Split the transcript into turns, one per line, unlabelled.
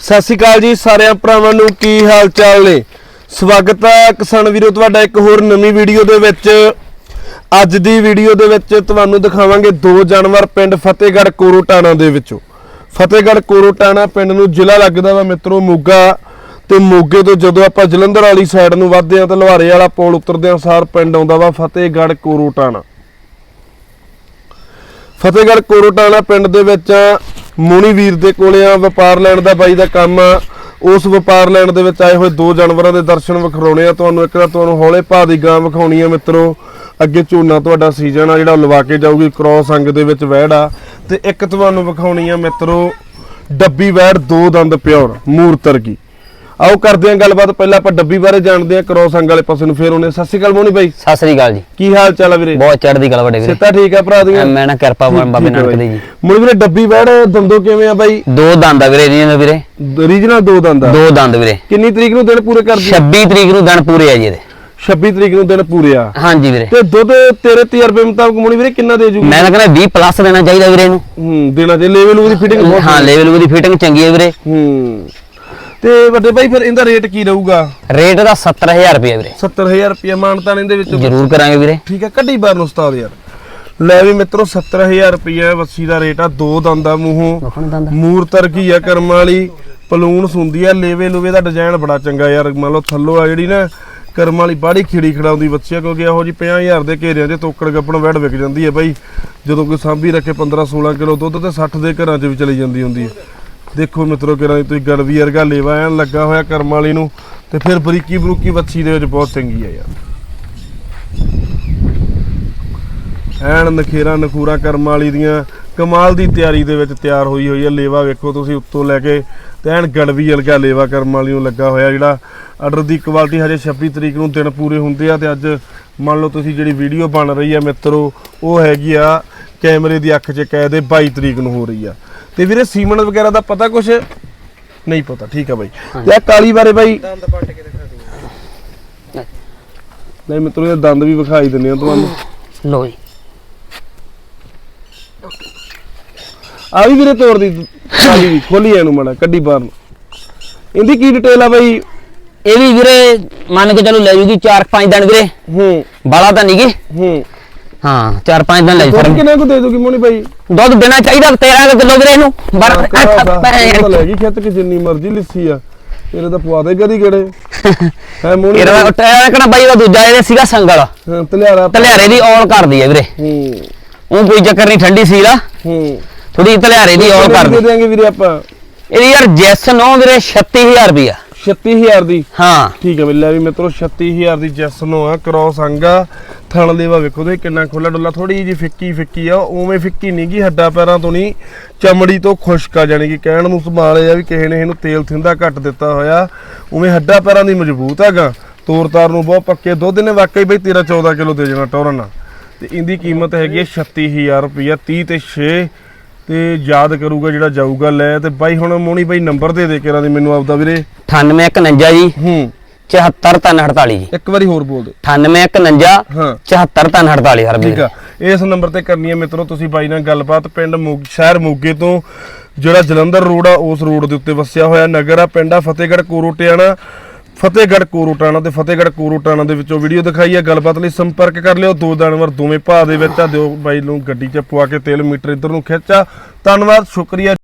ਸਤਿ ਸ਼੍ਰੀ ਅਕਾਲ ਜੀ ਸਾਰਿਆਂ ਭਰਾਵਾਂ ਨੂੰ, ਕੀ ਹਾਲ ਚਾਲ ਨੇ? ਸਵਾਗਤ ਹੈ ਕਿਸਾਨ ਵੀਰੋ, ਤੁਹਾਡਾ ਇੱਕ ਹੋਰ ਨਵੀਂ ਵੀਡੀਓ ਦੇ ਵਿੱਚ। ਅੱਜ ਦੀ ਵੀਡੀਓ ਦੇ ਵਿੱਚ ਤੁਹਾਨੂੰ ਦਿਖਾਵਾਂਗੇ ਦੋ ਜਾਨਵਰ ਪਿੰਡ ਫਤਿਹਗੜ੍ਹ ਕੋਰੋਟਾਣਾ ਦੇ ਵਿੱਚੋਂ। ਫਤਿਹਗੜ੍ਹ ਕੋਰੋਟਾਣਾ ਪਿੰਡ ਨੂੰ ਜ਼ਿਲ੍ਹਾ ਲੱਗਦਾ ਵਾ ਮਿੱਤਰੋ ਮੋਗਾ। ਤੇ ਮੋਗੇ ਤੋਂ ਜਦੋਂ ਆਪਾਂ ਜਲੰਧਰ ਵਾਲੀ ਸਾਈਡ ਨੂੰ ਵੱਧਦੇ ਆ ਤਾਂ ਲੁਹਾਰੇ ਵਾਲਾ ਪੁਲ ਉਤਰਦੇ ਆ ਸਾਰ ਪਿੰਡ ਆਉਂਦਾ ਵਾ ਫਤਿਹਗੜ੍ਹ ਕੋਰੋਟਾਣਾ ਫਤਿਹਗੜ੍ਹ ਕੋਰੋਟਾਣਾ ਪਿੰਡ ਦੇ ਵਿੱਚ ਮੋਣੀ ਵੀਰ ਦੇ ਕੋਲੇ ਆ, ਵਪਾਰ ਲੈਣ ਦਾ ਬਾਈ ਦਾ ਕੰਮ ਆ। ਉਸ ਵਪਾਰ ਲੈਣ ਦੇ ਵਿੱਚ ਆਏ ਹੋਏ ਦੋ ਜਾਨਵਰਾਂ ਦੇ ਦਰਸ਼ਨ ਵਿਖਾਉਣੇ ਆ। ਤੁਹਾਨੂੰ ਇੱਕ ਤਾਂ ਤੁਹਾਨੂੰ ਹੌਲੇ ਭਾਅ ਦੀ ਗਾਂ ਵਿਖਾਉਣੀ ਆ ਮਿੱਤਰੋ। ਅੱਗੇ ਝੋਨਾ ਤੁਹਾਡਾ ਸੀਜ਼ਨ ਆ, ਜਿਹੜਾ ਉਹ ਲਵਾ ਕੇ ਜਾਊਗੀ ਕ੍ਰੋਸ ਅੰਗ ਦੇ ਵਿੱਚ ਵਹਿੜ ਆ। ਤੇ ਇੱਕ ਤੁਹਾਨੂੰ ਵਿਖਾਉਣੀ ਆ ਮਿੱਤਰੋ, ਡੱਬੀ ਵਹਿੜ ਦੋ ਦੰਦ ਪਿਓਰ ਮੂਰਤਰ ਕੀ ਆਓ ਕਰਦੇ ਆਂ ਗੱਲਬਾਤ। ਪਹਿਲਾਂ ਆਪਾਂ ਡੱਬੀ ਬਾਰੇ ਜਾਣਦੇ ਆਂ ਕ੍ਰੋਸ ਅੰਗ ਵਾਲੇ ਪਾਸੇ ਨੂੰ ਫੇਰ ਉਹਨੇ ਸਤਿ ਸ਼੍ਰੀ ਅਕਾਲ ਬਾਈ।
ਸਤਿ ਸ੍ਰੀ ਅਕਾਲ ਜੀ।
ਕੀ ਹਾਲ ਚਾਲ ਆ ਵੀਰੇ?
ਬਹੁਤ ਚੜ੍ਹਦੀ ਕਲਾ ਵੱਡੇ ਵੀਰੇ।
ਸਿੱਤਾ ਠੀਕ ਆ ਭਰਾ ਦੀਆਂ?
ਮੈਂ ਨਾ ਕਿਰਪਾ ਬਾਬੇ ਨਾਨਕ ਦੀ ਜੀ।
ਮੁੜ ਵੀਰੇ ਡੱਬੀ ਵੜ ਦੰਦੋ ਕਿਵੇਂ ਆ ਬਾਈ?
ਦੋ ਦੰਦ ਆ ਵੀਰੇ ਦੇ ਵੀਰੇ।
ਰੀਜਨਲ ਦੋ ਦੰਦ ਆ।
ਦੋ ਦੰਦ ਵੀਰੇ।
ਕਿੰਨੀ ਤਰੀਕ ਨੂੰ ਦਿਨ ਪੂਰੇ ਕਰਦੀ
26 ਤਰੀਕ ਨੂੰ ਦਿਨ ਪੂਰੇ ਆ ਜੀ ਇਹਦੇ।
26 ਤਰੀਕ ਨੂੰ ਦਿਨ ਪੂਰੇ ਆ।
ਹਾਂਜੀ ਵੀਰੇ।
ਤੇ ਦੁੱਧ ਤੇਰੇ ਤਜਰਬੇ ਮੁਤਾਬਕ ਮੁਣੀ ਵੀਰੇ ਕਿੰਨਾ ਦੇ ਜੂਗੀ?
ਮੈਂ ਤਾਂ ਕਹਿੰਦਾ 20 ਪਲੱਸ ਦੇਣਾ ਚਾਹੀਦਾ ਵੀਰੇ ਇਹਨੂੰ।
ਹੂੰ ਦੇਣਾ ਤੇ ਲੈਵਲ ਉਹਦੀ ਫਿਟਿੰਗ ਬਹੁਤ
ਹਾਂ ਲੈਵਲ ਉਹਦੀ ਫਿਟਿੰਗ ਚੰਗੀ ਹੈ ਵੀਰੇ।
ਹੂੰ। ਤੇ ਵੱਡੇ ਭਾਈ ਫਿਰ ਇਹਦਾ ਰੇਟ ਕੀ ਰਹੂਗਾ?
ਰੇਟ ਦਾ 70000 ਰੁਪਏ ਵੀਰੇ।
70000 ਰੁਪਏ ਮਾਨਤਾਨ ਇਹਦੇ ਵਿੱਚ।
ਜ਼ਰੂਰ ਕਰਾਂਗੇ ਵੀਰੇ।
ਠੀਕ ਹੈ ਕੱਢੀ ਬਾਰ ਨੂੰ ਉਸਤਾਦ ਯਾਰ। ਲੈ ਵੀ ਮਿੱਤਰੋ 70000 ਰੁਪਏ ਵੱਸੀ ਦਾ ਰੇਟ ਆ ਦੋ ਦੰਦਾ ਮੂੰਹੋਂ।
ਵਖਣ ਦੰਦ
ਮੂਰਤਰ ਕੀ ਆ ਕਰਮ ਵਾਲੀ ਪਲੂਨ ਸੁੰਦੀ ਆ ਲੇਵੇ ਲੂਵੇ ਦਾ ਡਿਜ਼ਾਈਨ ਬੜਾ ਚੰਗਾ ਯਾਰ। ਮੰਨ ਲਓ ਥੱਲੋਂ ਆ ਜਿਹੜੀ ਨਾ ਕਰਮ ਵਾਲੀ ਬਾੜੀ ਖਿੜੀ ਖੜਾਉਂਦੀ ਬੱਚੀ ਆ ਕਿਉਂਕਿ ਇਹੋ ਜੀ 50000 ਦੇ ਘੇਰਿਆਂ 'ਚ ਤੋਕੜ ਗੱਪਣ ਵੈੜ ਵਿਕ ਜਾਂਦੀ ਹੈ ਬਾਈ। ਜਦੋਂ ਕੋਈ ਸਾਂਭੀ ਰੱਖੇ 15 16 ਕਿਲੋ ਦੁੱਧ ਤੇ 60 ਦੇ ਘਰਾਂ 'ਚ ਵੀ ਚਲੀ ਜਾਂਦੀ ਹੁੰਦੀ ਹੈ ਦੇਖੋ ਮਿੱਤਰੋ ਕਿਰਾਂ ਦੀ ਤੁਸੀਂ ਗੜਵੀ ਵਰਗਾ ਲੇਵਾ ਐਨ ਲੱਗਾ ਹੋਇਆ ਕਰਮ ਵਾਲੀ ਨੂੰ, ਤੇ ਫਿਰ ਬਰੀਕੀ ਬਰੂਕੀ ਵੱਛੀ ਦੇ ਵਿੱਚ ਬਹੁਤ ਚੰਗੀ ਆ ਯਾਰ। ਐਨ ਨਖੇਰਾ ਨਖੂਰਾ ਕਰਮ ਵਾਲੀ ਦੀਆਂ ਕਮਾਲ ਦੀ ਤਿਆਰੀ ਦੇ ਵਿੱਚ ਤਿਆਰ ਹੋਈ ਹੋਈ ਹੈ ਲੇਵਾ ਵੇਖੋ ਤੁਸੀਂ ਉੱਤੋਂ ਲੈ ਕੇ, ਤੇ ਐਨ ਗੜਵੀ ਵਰਗਾ ਲੇਵਾ ਕਰਮ ਵਾਲੀ ਨੂੰ ਲੱਗਾ ਹੋਇਆ ਜਿਹੜਾ ਆਰਡਰ ਦੀ ਕੁਆਲਿਟੀ ਹਜੇ 26 ਤਰੀਕ ਨੂੰ ਦਿਨ ਪੂਰੇ ਹੁੰਦੇ ਆ, ਤੇ ਅੱਜ ਮੰਨ ਲਓ ਤੁਸੀਂ ਜਿਹੜੀ ਵੀਡੀਓ ਬਣ ਰਹੀ ਆ ਮਿੱਤਰੋ, ਉਹ ਹੈਗੀ ਆ ਕੈਮਰੇ ਦੀ ਅੱਖ 'ਚ ਕੈਦ ਦੇ 22 ਤਰੀਕ ਨੂੰ ਹੋ ਰਹੀ ਆ। ਤੇ ਵੀਰੇ ਸੀਮਨ ਵਗੈਰਾ ਦਾ ਪਤਾ ਕੁਛ? ਨਹੀਂ ਪਤਾ ਠੀਕ ਆ ਬਾਈ। ਤੇ ਆਹ ਕਾਲੀ ਬਾਰੇ ਬਾਈ? ਦੰਦ ਪੱਟ ਕੇ ਦਿਖਾ ਦਿਓ। ਨਹੀਂ ਮਿੱਤਰੋ ਇਹ ਦੰਦ ਵੀ ਵਿਖਾਈ ਦਿੰਨੇ ਆ ਤੁਹਾਨੂੰ।
ਲੋ ਜੀ।
ਆ ਵੀ ਵੀਰੇ ਤੋੜ ਦੀ ਕਾਲੀ ਵੀ ਖੋਲੀ ਇਹਨੂੰ ਮੜਾ ਕੱਢੀ ਬਾਹਰ ਨੂੰ। ਇਹਦੀ ਕੀ ਡਿਟੇਲ ਆ ਬਾਈ?
ਇਹ ਵੀ ਵੀਰੇ ਮੰਨ ਕੇ ਚਲੋ ਲੈ ਜੂਗੀ 4-5 ਦਿਨ ਵੀਰੇ।
ਹੂੰ।
ਬਾਲਾ ਤਾਂ ਨਹੀਂਗੇ
ਹੂੰ।
ਹਾਂ 4-5 ਦਿਨ ਲੈ ਫਰਮ
ਕਿੰਨਾ ਕੁ ਦੇ ਦੋਗੀ ਮੋਣੀ ਬਾਈ?
ਦੁੱਧ ਦੇਣਾ ਚਾਹੀਦਾ 13 ਕਿਲੋ ਵੀਰੇ ਇਹਨੂੰ। ਬਰ
ਤਾਂ ਲੈ ਗਈ ਖੇਤ ਕਿ ਜਿੰਨੀ ਮਰਜ਼ੀ ਲਿੱਸੀ ਆ। ਤੇਰੇ ਤਾਂ ਪਵਾ ਦੇ ਕਦੀ ਕਿਹੜੇ ਹੈ ਮੋਣੀ
ਇਹਦਾ ਟਾਇਰ ਕਿਹੜਾ ਬਾਈ ਦਾ ਦੂਜਾ ਇਹਦੇ ਸੀਗਾ ਸੰਗਲ।
ਹਾਂ, ਤਲਿਆਰਾ
ਤਲਿਆਰੇ ਦੀ ਔਲ ਕਰਦੀ ਹੈ ਵੀਰੇ।
ਹੂੰ।
ਉਹ ਕੋਈ ਚੱਕਰ ਨਹੀਂ ਠੰਡੀ ਸੀ ਲਾ
ਹੂੰ।
ਥੋੜੀ ਤਲਿਆਰੇ ਦੀ ਔਲ ਕਰਦੀ
ਦੇ। ਦੇਾਂਗੇ ਵੀਰੇ ਆਪਾਂ।
ਇਹਦੀ ਯਾਰ ਜੈਸ ਨੋ ਵੀਰੇ 36000 ਰੁਪਿਆ
36000 ਦੀ?
ਹਾਂ।
ਠੀਕ ਹੈ ਬਿੱਲਾ ਵੀ ਮਿੱਤਰੋ 36000 ਦੀ ਜੈਸ ਨੂੰ ਆ ਕ੍ਰੋਸ ਅੰਗਾ ਥਣ ਲੇਵਾ ਵੇਖੋ ਤੇ ਕਿੰਨਾ ਖੁੱਲਾ ਡੁੱਲਾ। ਥੋੜੀ ਜੀ ਫਿੱਕੀ ਫਿੱਕੀ ਆ ਉਵੇਂ ਫਿੱਕੀ ਨਹੀਂ ਗੀ ਹੱਡਾਂ ਪੈਰਾਂ ਤੋਂ ਨਹੀਂ ਚਮੜੀ ਤੋਂ ਖੁਸ਼ਕ ਆ ਜਾਣੀ ਕਿ ਕਹਿਣ ਨੂੰ ਸੰਭਾਲੇ ਆ ਵੀ ਕਿਸੇ ਨੇ ਇਹਨੂੰ ਤੇਲ ਥਿੰਦਾ ਘੱਟ ਦਿੱਤਾ ਹੋਇਆ। ਉਵੇਂ ਹੱਡਾਂ ਪੈਰਾਂ ਦੀ ਮਜ਼ਬੂਤ ਹੈਗਾ। ਤੋਰ ਤਾਰ ਨੂੰ ਬਹੁਤ ਪੱਕੇ। ਦੁੱਧ ਨੇ ਵਾਕਈ ਬਈ 13 14 ਕਿਲੋ ਦੇ ਜਾਣਾ ਟੋਰਨ ਤੇ ਇਹਦੀ ਕੀਮਤ ਹੈਗੀ ਹੈ 36000 ਰੁਪਇਆ 30 ਤੇ 6 ਤੇ ਯਾਦ ਕਰੂਗਾ ਜਿਹੜਾ ਜਾਊਗਾ ਲੈ ਤੇ ਬਾਈ ਹੁਣ ਮੋਣੀ ਬਾਈ ਨੰਬਰ ਦੇ ਦੇ ਕੇ ਦੀ ਮੈਨੂੰ ਆਪਦਾ ਵੀਰੇ।
9851 ਜੀ।
ਹੂੰ।
74348 ਜੀ
ਇੱਕ ਵਾਰੀ ਹੋਰ ਬੋਲ ਦੇ।
9851
ਹਾਂ।
74348 ਹਰ
ਠੀਕ ਆ। ਇਸ ਨੰਬਰ ਤੇ ਕਰਨੀ ਹੈ ਮਿੱਤਰੋ ਤੁਸੀਂ ਬਾਈ ਨਾਲ ਗੱਲਬਾਤ ਪਿੰਡ ਮੋਗ ਸ਼ਹਿਰ ਮੋਗੇ ਤੋਂ। ਜਿਹੜਾ ਜਲੰਧਰ ਰੋਡ ਆ ਉਸ ਰੋਡ ਦੇ ਉੱਤੇ ਵਸਿਆ ਹੋਇਆ ਨਗਰ ਆ ਪਿੰਡ ਆ ਫਤਿਹਗੜ੍ਹ ਕੋਰੋਟਿਆਣਾ। ਫਤਿਹਗੜ੍ਹ ਕੋਰੋਟਾਣਾ ਤੇ ਫਤਿਹਗੜ੍ਹ ਕੋਰੋਟਾਣਾ ਦੇ ਵਿੱਚੋਂ ਵੀਡੀਓ ਦਿਖਾਈ ਹੈ। ਗੱਲਬਾਤ ਲਈ ਸੰਪਰਕ ਕਰ ਲਿਓ। ਦੋ ਜਾਨਵਰ, ਦੋਵੇਂ ਭਾਅ ਦੇ ਵਿੱਚ ਆ। ਦਿਓ ਬਾਈ ਨੂੰ ਗੱਡੀ 'ਚ ਪਵਾ ਕੇ ਤੇਲ, ਮੀਟਰ ਇੱਧਰ ਨੂੰ ਖਿੱਚਾ ਧੰਨਵਾਦ, ਸ਼ੁਕਰੀਆ।